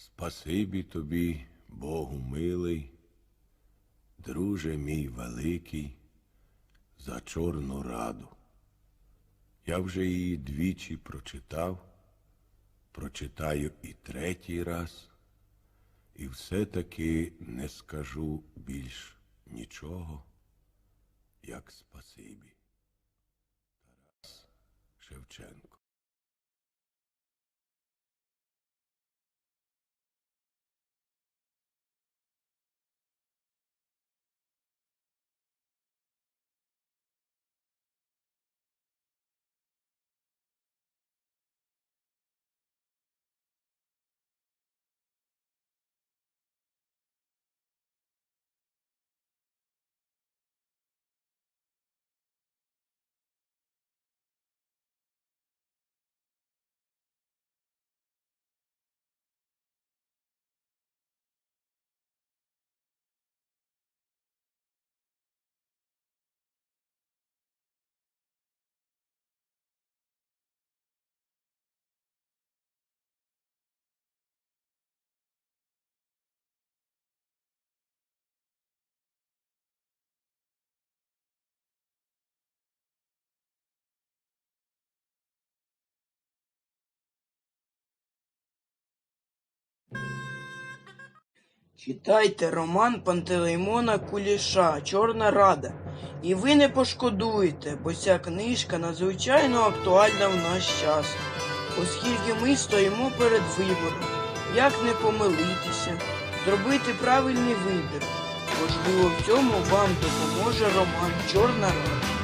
Спасибі тобі, Богу милий, друже мій великий, за Чорну раду. Я вже її двічі прочитав, прочитаю і третій раз, і все-таки не скажу більш нічого, як спасибі. Тарас Шевченко. Читайте роман Пантелеймона Куліша Чорна Рада. І ви не пошкодуєте, бо ця книжка надзвичайно актуальна в наш час, оскільки ми стоїмо перед вибором, як не помилитися, зробити правильний вибір. Можливо, в цьому вам допоможе роман Чорна Рада.